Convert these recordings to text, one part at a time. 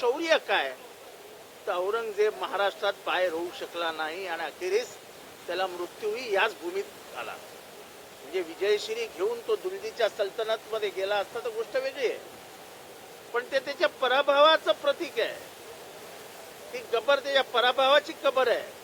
शौर्य काय? तर औरंगजेब महाराष्ट्रात बाहेर होऊ शकला नाही आणि अखेरीस त्याला मृत्यूही याच भूमीत आला. म्हणजे विजयश्री घेऊन तो दुलजीच्या सल्तनतमध्ये गेला असता तर गोष्ट वेगळी आहे. पण ते त्याच्या पराभवाचं प्रतीक आहे. ती कबर त्याच्या पराभवाची कबर आहे.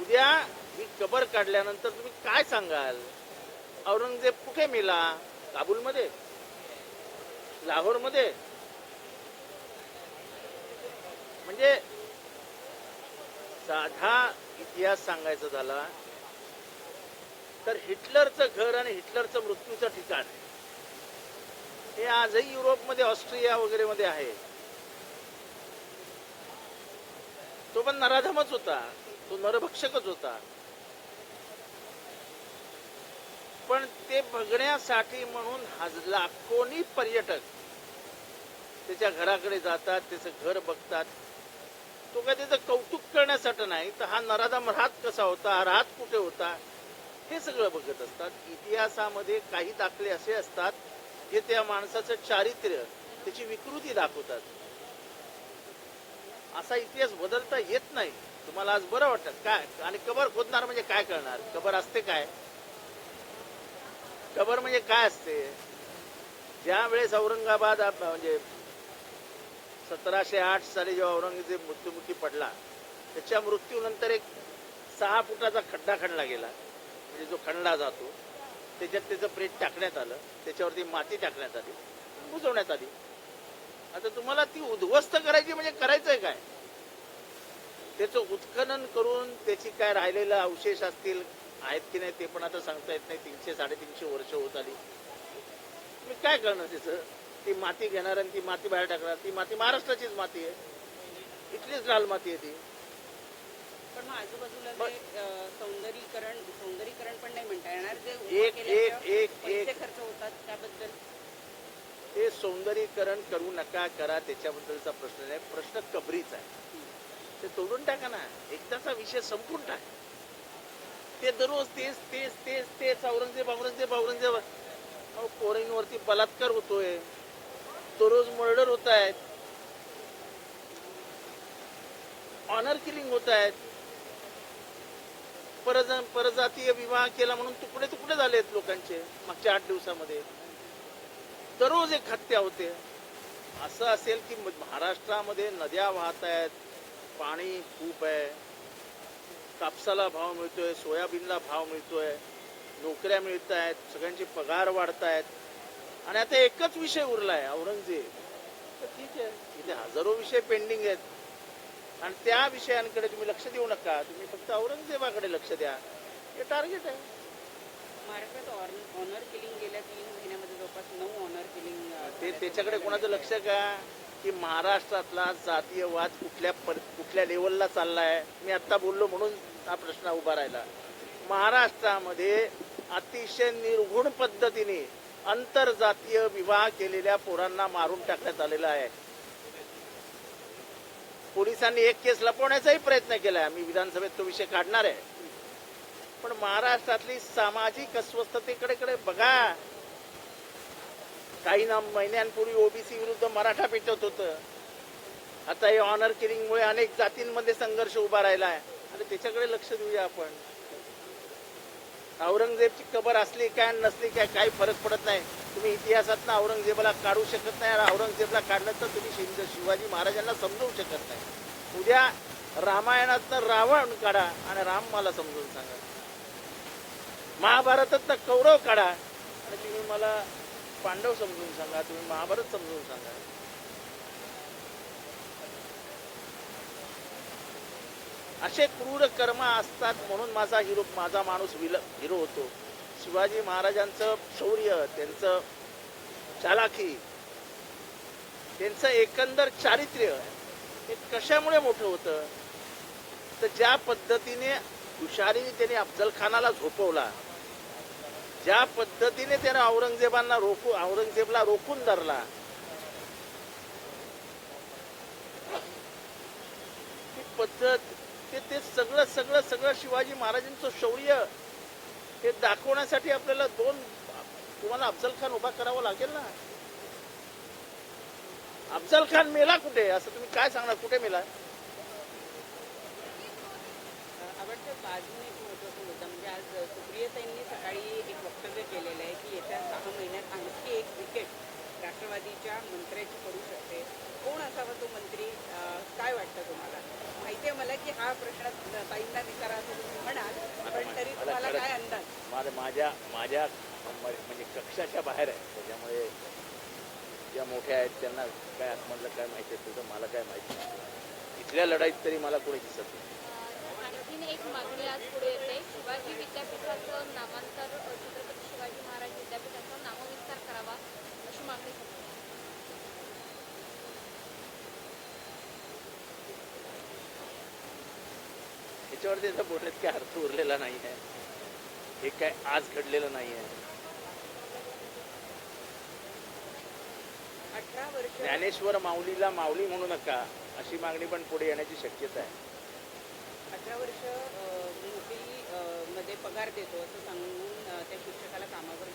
उद्या ही कबर काढल्यानंतर तुम्ही काय सांगाल? औरंगजेब कुठे मेला? काबूलमध्ये? लाहोरमध्ये. म्हणजे साधा इतिहास सांगायचा झाला तर हिटलरचं घर आणि हिटलरचं मृत्यूचं ठिकाण हे आजही युरोपमध्ये ऑस्ट्रिया वगैरे मध्ये आहे. तो पण नराधमच होता तो नरभक्षकच होता. पण ते बघण्यासाठी म्हणून लाखोनी पर्यटक त्याच्या घराकडे जातात त्याचं घर बघतात. तो काय त्याचं कौतुक करण्यासाठी नाही तर हा नराधम राहत कसा होता हा राहत कुठे होता हे सगळं बघत असतात. इतिहासामध्ये काही दाखले असे असतात जे त्या माणसाचं चारित्र्य त्याची विकृती दाखवतात. असा इतिहास बदलता येत नाही. तुम्हाला आज बरं वाटतं काय? आणि कबर खोदणार म्हणजे काय करणार? कबर असते काय? कबर म्हणजे काय असते? ज्या वेळेस औरंगाबाद आप- म्हणजे सतराशे आठ साली जेव्हा औरंगजेब मृत्युमुखी पडला त्याच्या मृत्यूनंतर एक सहा फुटाचा खड्डा खणला गेला. म्हणजे जो खणला जातो त्याच्यात त्याचं प्रेत टाकण्यात आलं त्याच्यावरती माती टाकण्यात आली बुजवण्यात आली. आता तुम्हाला ती उद्ध्वस्त करायची म्हणजे करायचंय काय? त्याचं उत्खनन करून त्याची काय राहिलेलं अवशेष असतील आहेत की नाही ते पण आता सांगता येत नाही. तीनशे साडेतीनशे वर्ष होत आली. तुम्ही काय करणार त्याचं? ती माती घेणार आणि ती माती बाहेर टाकणार. ती माती महाराष्ट्राचीच माती आहे. इथलीच लाल माती आहे ती. पण मग आजूबाजूला सौंदर्यीकरण सौंदर्यीकरण पण नाही म्हणता येणार. जे एक- एक- एक- एक- खर्च होतात त्याबद्दल? ते सौंदर्यीकरण करू नका करा त्याच्याबद्दलचा प्रश्न नाही. प्रश्न कबरीचा आहे. ते तोडून टाका ना. एकदाचा विषय संपून टाक. ते दररोज तेच तेच तेच तेच औरंगजेब औरंगजेब औरंगजेब. पोरींवरती बलात्कार होतोय. दररोज मर्डर होत आहेत ऑनर किलिंग होत आहेत परज परजातीय विवाह केला म्हणून तुकडे तुकडे झालेत लोकांचे? मागच्या आठ दिवसामध्ये. दररोज एक हत्या होते. असं असेल की महाराष्ट्रामध्ये नद्या वाहत आहेत पाणी खूप आहे. कापसाला भाव मिळतोय सोयाबीनला भाव मिळतोय नोकऱ्या मिळत आहेत सगळ्यांचे पगार वाढत आहेत आणि आता एकच विषय उरलाय औरंगजेब. तर ठीक आहे इथे हजारो विषय पेंडिंग आहेत. आणि त्या विषयांकडे तुम्ही लक्ष देऊ नका. तुम्ही फक्त औरंगजेबाकडे लक्ष द्या. हे टार्गेट आहे. महाराष्ट्रात ऑनर किलिंग गेल्या तीन महिन्यामध्ये जवळपास नऊ ऑनर किलिंग ते त्याच्याकडे कोणाचं लक्ष का? की महाराष्ट्रातला जातीयवाद कुठल्या पर- कुठल्या लेवलला चाललाय? मी आता बोललो म्हणून हा प्रश्न उभा राहिला. महाराष्ट्रामध्ये अतिशय निर्घुण पद्धतीने आंतरजातीय विवाह केलेल्या पोरांना मारून टाकण्यात आलेला आहे. पोलिसांनी एक केस लपवण्याचाही प्रयत्न केलाय. आम्ही विधानसभेत तो विषय काढणार आहे. पण महाराष्ट्रातली सामाजिक अस्वस्थतेकडे कडे बघा. काही ना महिन्यांपूर्वी ओबीसी विरुद्ध मराठा पेटत होतं. आता हे ऑनर किलिंगमुळे अनेक जातींमध्ये संघर्ष उभा राहिला आहे आणि त्याच्याकडे लक्ष देऊया आपण. औरंगजेबची कबर असली काय नसली काय काही फरक पडत नाही. तुम्ही इतिहासात औरंगजेबाला काढू शकत नाही आणि औरंगजेबला काढलं तर तुम्ही शिंद शिवाजी महाराजांना समजवू शकत नाही. उद्या रामायणातनं रावण काढा आणि राम मला समजून सांगा. महाभारतातनं कौरव काढा आणि तुम्ही मला पांडव समजून सांगा तुम्ही महाभारत समजून सांगा. असे क्रूर कर्म असतात म्हणून माझा हिरो माझा माणूस विल हिरो होतो. शिवाजी महाराजांचं शौर्य त्यांचं चालाखी त्यांचं एकंदर चारित्र्य हे कशामुळे मोठं होतं? तर ज्या पद्धतीने हुशारीने त्याने अफजल खानाला झोपवला ज्या पद्धतीने त्याने औरंगजेबांना रोखू औरंगजेबला रोखून धरला ती पद्धत ते ते सगळं सगळं सगळं शिवाजी महाराजांचं शौर्य हे दाखवण्यासाठी आपल्याला दोन तुम्हाला अफजल खान उभा करावा लागेल ना? अफजल खान मेला कुठे? असं तुम्ही काय सांगणार? कुठे मेला? बाजूने एक मुद्दा म्हणजे आज सुप्रियताईंनी सकाळी एक वक्तव्य केलेलं आहे की येत्या सहा महिन्यात आणखी एक विकेट राष्ट्रवादीच्या मंत्र्याची पडू शकते कोण असावा तो मंत्री अं, काय वाटतं तुम्हाला माहिती आहे मला की हा प्रश्न ताईंना विचारा असं तुम्ही म्हणाल पण तरी मला तुम्हाला कळत- काय अंदाज माझ्या माझ्या म्हणजे कक्षाच्या बाहेर आहे. त्याच्यामुळे ज्या मोठ्या आहेत त्यांना काय आतमधलं काय माहिती आहे तुझं मला काय माहिती नाही. इथल्या लढाईत तरी मला कोणी दिसत नाही. अ, आणखीन एक मागणी आज पुढे येते. शिवाजी विद्यापीठाचं नामांतर छत्रपती शिवाजी महाराज विद्यापीठाचा नामविस्तार करावा अशी मागणी त्याचा बोलण्यात काय अर्थ उरलेला नाही आहे हे काय आज घडलेलं नाही आहे ज्ञानेश्वर माऊलीला माऊली म्हणू नका अशी मागणी पण पुढे येण्याची शक्यता आहे. अठरा वर्षमध्ये पगार देतो असं सांगून त्या शिक्षकाला कामावर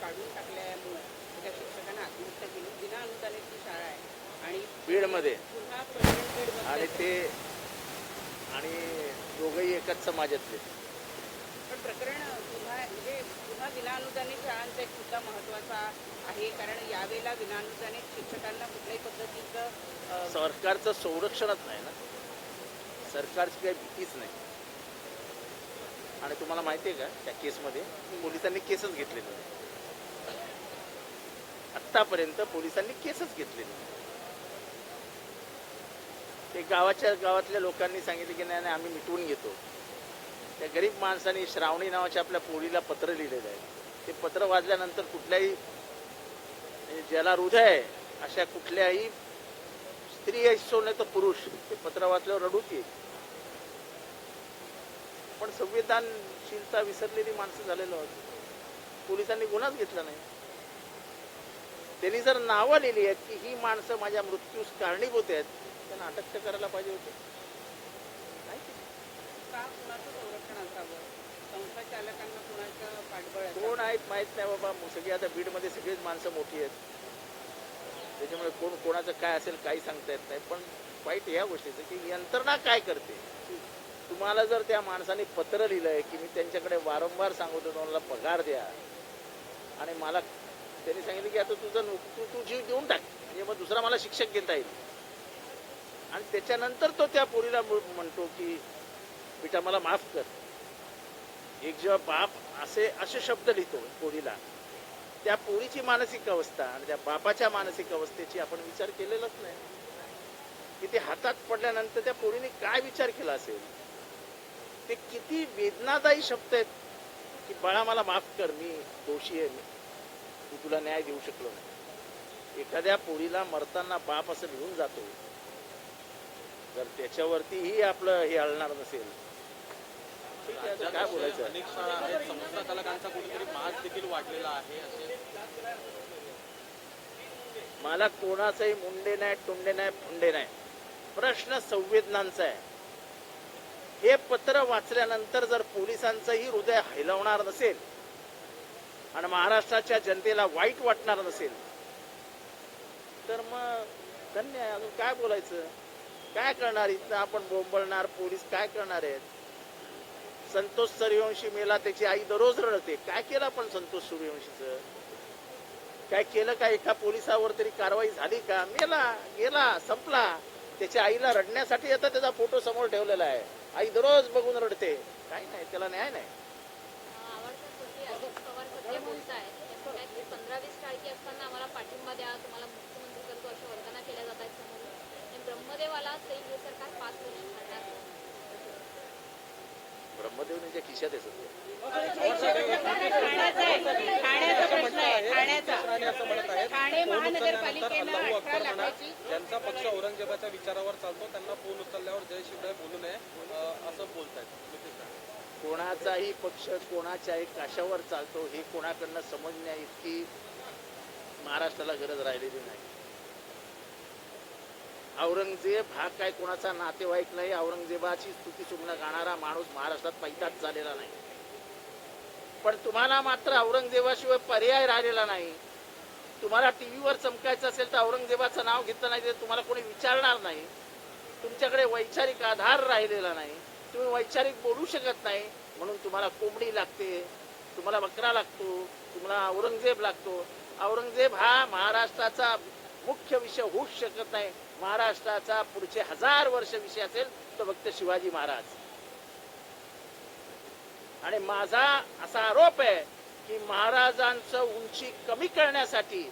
काढून टाकल्यामुळे त्या शिक्षकांना आत्महत्या केली. बिना अनुदानित शाळा आहे. आणि बीडमध्ये. आणि ते आणि दोघंही एकाच समाजातले. प्रकरण पुन्हा म्हणजे पुन्हा विनाअनुदानित शाळांचा एक मुद्दा महत्त्वाचा आहे. कारण यावेळेला विनाअनुदानित शिक्षकांना कुठल्याही पद्धतीचं सरकारचं संरक्षणच नाही ना? सरकारची काही भीतीच नाही. आणि तुम्हाला माहिती आहे का त्या केसमध्ये पोलिसांनी केसच घेतले नाही. आत्तापर्यंत पोलिसांनी केसच घेतले नाही. ते गावाच्या गावातल्या लोकांनी सांगितले की नाही नाही आम्ही मिटवून घेतो. त्या गरीब माणसाने श्रावणी नावाच्या आपल्या पोळीला पत्र लिहिलेलं आहे. ते पत्र वाचल्यानंतर कुठल्याही म्हणजे ज्याला हृदय आहे अशा कुठल्याही स्त्री असो नाही तर पुरुष ते पत्र वाचल्यावर रडूच येईल. पण संवेदनशीलता विसरलेली माणसं झालेलो आहोत पोलिसांनी गुन्हाच घेतला नाही. त्यांनी जर नावं लिहिली आहेत की ही माणसं माझ्या मृत्यूस कारणीभूत आहेत त्यांना अटक करायला पाहिजे होते. असावं. संस्था चालकांना कुणाचं पाठबळ कोण आहेत माहीत नाही बाबा. सगळी आता बीडमध्ये सगळीच माणसं मोठी आहेत. त्याच्यामुळे कोण कोणाचं काय असेल काही सांगता येत नाही. पण वाईट ह्या गोष्टीचं की यंत्रणा काय करते? तुम्हाला जर त्या माणसाने पत्र लिहिलंय की मी त्यांच्याकडे वारंवार सांगत होतो मला पगार द्या. आणि मला त्यांनी सांगितलं की आता तुझं तू तू जीव देऊन टाक. म्हणजे मग दुसरा मला शिक्षक घेता येईल. आणि त्याच्यानंतर तो त्या पोरीला म्हणतो की बेटा मला माफ कर. एक जेव्हा बाप असे असे शब्द लिहितो पोरीला त्या पोरीची मानसिक अवस्था आणि त्या बापाच्या मानसिक अवस्थेची आपण विचार केलेलाच नाही. की ते हातात पडल्यानंतर त्या पोरीने काय विचार केला असेल? ते किती वेदनादायी शब्द आहेत की बाळा मला माफ कर मी दोषी आहे मी मी तुला न्याय देऊ शकलो नाही. एखाद्या पोरीला मरताना बाप असं लिहून जातो. जर त्याच्यावरतीही आपलं हे हलणार नसेल काय बोलायचं अनेक शाळा आहेत संस्था चालकांचा कुठेतरी माज देखील वाढलेला आहे असे मला कोणाचंही मुंडे नाही टुंडे नाही फुंडे नाही. प्रश्न संवेदनांचा आहे. हे पत्र वाचल्यानंतर जर पोलिसांचंही हृदय हैलवणार नसेल आणि महाराष्ट्राच्या जनतेला वाईट वाटणार नसेल तर मग धन्य आहे. अजून काय बोलायचं? काय करणार? इथं आपण बोंबळणार पोलीस काय करणार आहेत? संतोष सूर्यवंशी मेला त्याची आई दररोज रडते काय केलं आपण संतोष सूर्यवंशीचं काय केलं का एका पोलिसावर तरी कारवाई झाली का मेला गेला संपला त्याच्या आईला रडण्यासाठी आता त्याचा फोटो समोर ठेवलेला आहे आई दररोज बघून रडते काही नाही त्याला न्याय नाही आवडतं होते अजित पवार सध्या बोलत आहेत असताना आम्हाला पाठिंबा द्या तुम्हाला मुख्यमंत्री करतो अशा वर्तना केल्या जात आहेत समोर ब्रह्मदेवाला सैन्य सरकार पाच वर्ष करणार ब्रह्मदेवनीच्या खिशात आहे सध्या ठाण्याचा आहे. ठाण्याचा प्रश्न आहे ठाण्याचा आणि असं म्हणत आहेत ठाणे फोन महानगरपालिकेनं उचलल्यानंतर अल्लाहू अठरा अकबर म्हणा लाखाची ज्यांचा पक्ष औरंगजेबाच्या विचारावर चालतो त्यांना फोन उचलल्यावर जय शिवराय बोलू नये असं बोलतायत. कोणाचाही पक्ष कोणाच्याही काशावर चालतो हे कोणाकडनं समजण्या इतकी महाराष्ट्राला गरज राहिलेली नाही. औरंगजेब हा काय कोणाचा नातेवाईक नाही औरंगजेबाची स्तुती सुमनं गाणारा माणूस महाराष्ट्रात पैदाच झालेला नाही. पण तुम्हाला मात्र औरंगजेबाशिवाय पर्याय राहिलेला नाही. तुम्हाला टीव्हीवर चमकायचं असेल तर औरंगजेबाचं नाव घेतलं नाही तर तुम्हाला कोणी विचारणार नाही. तुमच्याकडे वैचारिक आधार राहिलेला नाही. तुम्ही वैचारिक बोलू शकत नाही. म्हणून तुम्हाला कोंबडी लागते तुम्हाला बकरा लागतो तुम्हाला औरंगजेब लागतो. औरंगजेब हा महाराष्ट्राचा मुख्य विषय होऊच शकत नाही. महाराष्ट्राचा पुढचे हजार वर्ष विषय असेल तो फक्त शिवाजी महाराज. आणि माझा असा आरोप आहे की महाराजांचं उंची कमी करण्यासाठी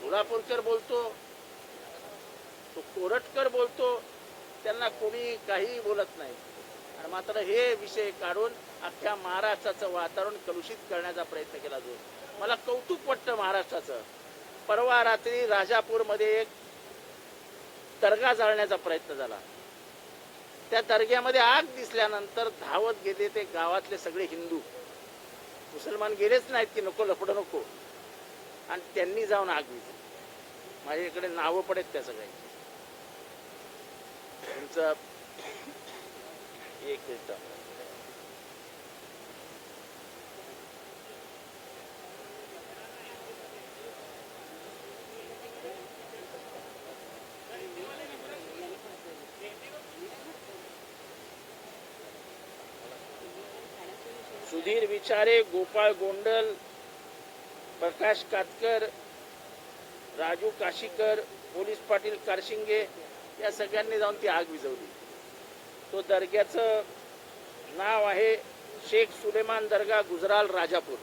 सोलापूरकर बोलतो तो कोरटकर बोलतो त्यांना कोणी काही बोलत नाही. आणि मात्र हे विषय काढून अख्ख्या महाराष्ट्राचं वातावरण कलुषित करण्याचा प्रयत्न केला जातो. मला कौतुक वाटतं महाराष्ट्राचं. परवा रात्री राजापूरमध्ये एक दर्गा जाळण्याचा प्रयत्न झाला. त्या दर्ग्यामध्ये आग दिसल्यानंतर धावत गेले ते गावातले सगळे हिंदू. मुसलमान गेलेच नाहीत की नको लपड नको. आणि त्यांनी जाऊन आग विझली. माझ्याकडे नावं पडेत त्या सगळ्यांची. तुमचं एक मिनिट. सुधीर विचारे गोपाळ गोंडल प्रकाश कातकर राजू काशीकर पोलीस पाटील कारशिंगे या सगळ्यांनी जाऊन ती आग विझवली. तो दर्ग्याचं नाव आहे शेख सुलेमान दर्गा गुजराल राजापूर.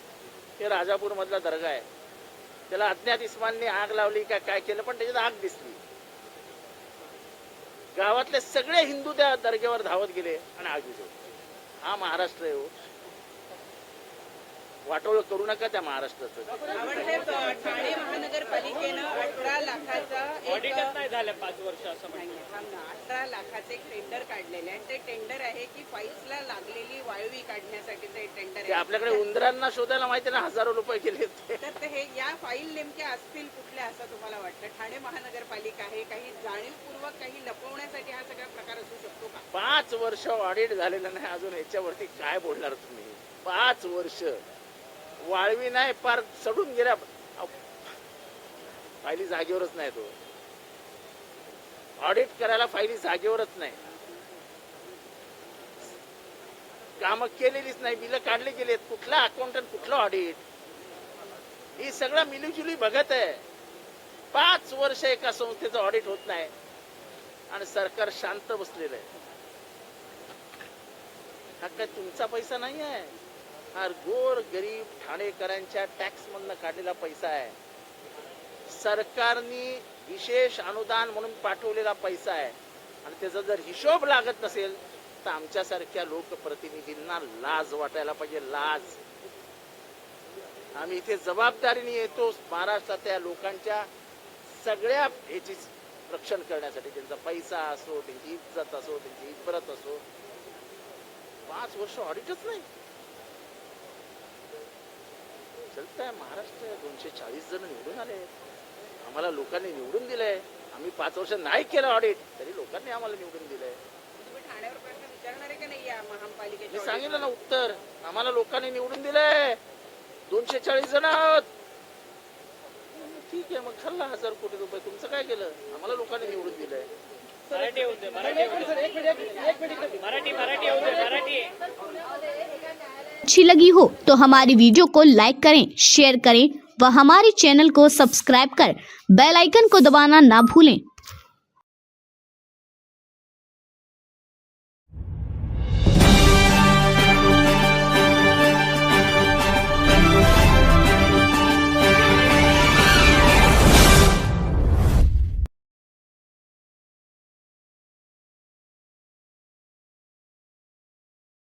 हे राजापूरमधला दर्गा आहे. त्याला अज्ञात इस्मानने आग लावली का काय केलं पण त्याच्यात आग दिसली. गावातले सगळे हिंदू त्या दर्ग्यावर धावत गेले आणि आग विझवली. हा महाराष्ट्र आहे हो. वाटोळ करू नका त्या महाराष्ट्राचं. आवडते ठाणे महानगरपालिकेनं अठरा लाखाचा नाही झाल्या पाच वर्ष असं. अठरा लाखाचे एक टेंडर काढलेले आहे. आणि ते टेंडर आहे की फाईल्सला लागलेली वाळवी काढण्यासाठी ते टेंडर ते आपल्याकडे उंदरांना शोधायला माहिती ना हजारो रुपये ते. तर ते हे या फाईल नेमक्या असतील कुठल्या असं तुम्हाला वाटतं? ठाणे महानगरपालिका आहे काही जाणीवपूर्वक काही लपवण्यासाठी हा सगळा प्रकार असू शकतो का? पाच वर्ष ऑडिट झालेलं नाही अजून याच्यावरती काय बोलणार तुम्ही? पाच वर्ष. वाळवी नाही पार चढून गेल्या. फायली जागेवरच नाही तो. ऑडिट करायला फायली जागेवरच नाही. काम केलेलीच नाही बिल काढले गेलेत. कुठला अकाउंटंट कुठलं ऑडिट ही सगळं मिलीजुली बघत आहे. पाच वर्ष एका संस्थेचं ऑडिट होत नाही. आणि सरकार शांत बसलेलं आहे. हा काय तुमचा पैसा नाही आहे हा गोर गरीब ठाणेकरांच्या टॅक्स मधनं काढलेला पैसा आहे. सरकारनी विशेष अनुदान म्हणून पाठवलेला पैसा आहे. आणि त्याचा जर हिशोब लागत नसेल तर आमच्यासारख्या लोकप्रतिनिधींना लाज वाटायला पाहिजे लाज. आम्ही इथे जबाबदारीने येतो महाराष्ट्रातल्या लोकांच्या सगळ्या ह्याची रक्षण करण्यासाठी. त्यांचा पैसा असो त्यांची इज्जत असो त्यांची इब्रत असो. पाच वर्ष ऑडिटच नाही. चलताय महाराष्ट्र दोनशे चाळीस जण निवडून आले. आम्हाला लोकांनी निवडून दिलंय. आम्ही पाच वर्ष नाही केलं ऑडिट तरी लोकांनी आम्हाला निवडून दिलंय. तुम्ही ठाण्यावर प्रश्न विचारणार आहे का नाही या मी सांगितलं ना उत्तर. आम्हाला लोकांनी निवडून दिलंय. दोनशे चाळीस जण आहोत. ठीक आहे मग खाल्ला हजार कोटी रुपये. तुमचं काय केलं? आम्हाला लोकांनी निवडून दिलंय. मराठी मराठी. मराठी मराठी येऊ दे मराठी अच्छी लगी हो तो हमारी वीडियो को लाइक करें शेयर करें व हमारे चैनल को सब्सक्राइब कर बेल आइकन को दबाना ना भूलें।